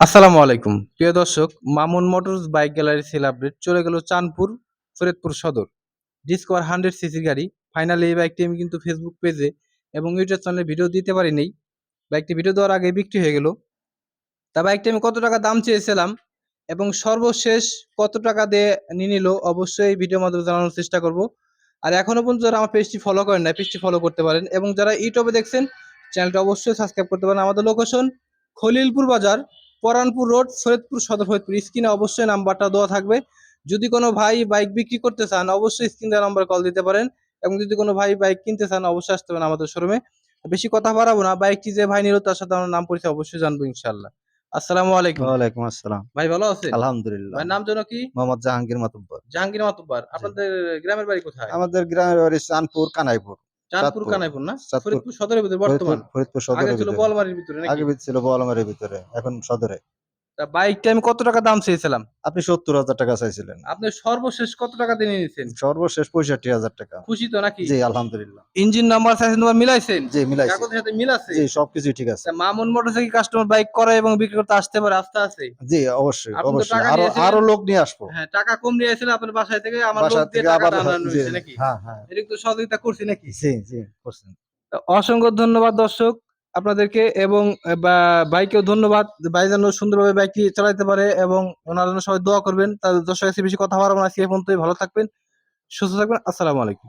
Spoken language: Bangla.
আসসালামু আলাইকুম। প্রিয় দর্শক, Mamun motors bike gallery sale update চলে গেল চাঁদপুর, ফরিদপুর সদর। ডিসকভার হান্ড্রেড সিসি গাড়ি, ফাইনালি এই বাইকটি আমি কিন্তু ফেসবুক পেজে এবং ইউটিউব চ্যানেলে ভিডিও দিতে পারি পারিনি। বাইকটি ভিডিও দেওয়ার আগে বিক্রি হয়ে গেল। তা বাইকটি আমি কত টাকা দাম চেয়েছিলাম এবং সর্বশেষ কত টাকা দিয়ে নিয়ে নিল অবশ্যই ভিডিওর মাধ্যমে জানানোর চেষ্টা করব। আর এখনও পর্যন্ত যারা আমার পেজটি ফলো করেন না পেজটি ফলো করতে পারেন এবং যারা ইউটিউবে দেখছেন চ্যানেলটা অবশ্যই সাবস্ক্রাইব করতে পারেন। আমাদের লোকেশন খলিলপুর বাজার পরানপুর রোড ফরিদপুর সদর ফরিদপুর। স্ক্রিনে অবশ্যই নাম্বারটা দেওয়া থাকবে। যদি কোনো ভাই বাইক বিক্রি করতে চান অবশ্যই স্ক্রিন দেওয়া নাম্বার কল দিতে পারেন। এবং যদি কোনো ভাই বাইক কিনতে চান অবশ্যই আসতে পারেন আমাদের শোরুমে। বেশি কথা বাড়াবো না। বাইকটি যে ভাই নিল তার সাথে আমার নাম পরিচয় অবশ্যই জানব ইনশাল্লাহ আসসালামু আলাইকুম। ওয়ালাইকুম আসসালাম। ভাই ভালো আছে আলহামদুলিল্লাহ। ভাই নাম যেন কি? মোহাম্মদ জাহাঙ্গীর মাতুব্বর। জাহাঙ্গীর মাতুব্বার। আপনাদের গ্রামের বাড়ি কোথায়? আমাদের গ্রামের বাড়ি চাঁদপুর কানাইপুর। চাঁদপুর। কানাইপুর না? ফরিদপুর সদরের ভিতরে বর্তমান। ফরিদপুর আগে ছিল ভিতরে। বলমারির ভিতরে আগে ছিল বলমারির ভিতরে এখন সদরে। তা বাইকটা আমি কত টাকা দাম চেয়েছিলাম? আপনি সত্তর হাজার টাকা চাইছিলেন। আপনি সর্বশেষ কত টাকা দিয়ে নিয়েছেন? সর্বশেষ পঁয়ষট্টি হাজার টাকা। খুশি তো নাকি? জি আলহামদুলিল্লাহ। ইঞ্জিন নাম্বার সাইজ নাম্বার মিলাইছেন? জি মিলাইছি। কাগজের সাথে মিল আছে জি সবকিছুই ঠিক আছে। মামুন মোটরসাইকেল কাস্টমার বাইক করে এবং বিক্রি করতে আসতে পারে আস্তে আস্তে জি অবশ্যই অবশ্যই। আরও আরও লোক নিয়ে আসব। হ্যাঁ টাকা কম নিয়ে আপনার বাসায় থেকে আমার লোক দিয়ে টাকা জি, হয়েছে নাকি? হ্যাঁ হ্যাঁ। এটা তো সহযোগিতা করছি নাকি? জি জি করছেন অসংখ্য ধন্যবাদ দর্শক। আপনাদেরকে এবং ভাইকেও ধন্যবাদ ভাই যেন সুন্দরভাবে বাইকটি চালাইতে পারে এবং ওনার জন্য সবাই দোয়া করবেন। তাদের দর্শক বেশি কথা বাড়াবো না সে পর্যন্তই। ভালো থাকবেন, সুস্থ থাকবেন। আসসালামু আলাইকুম।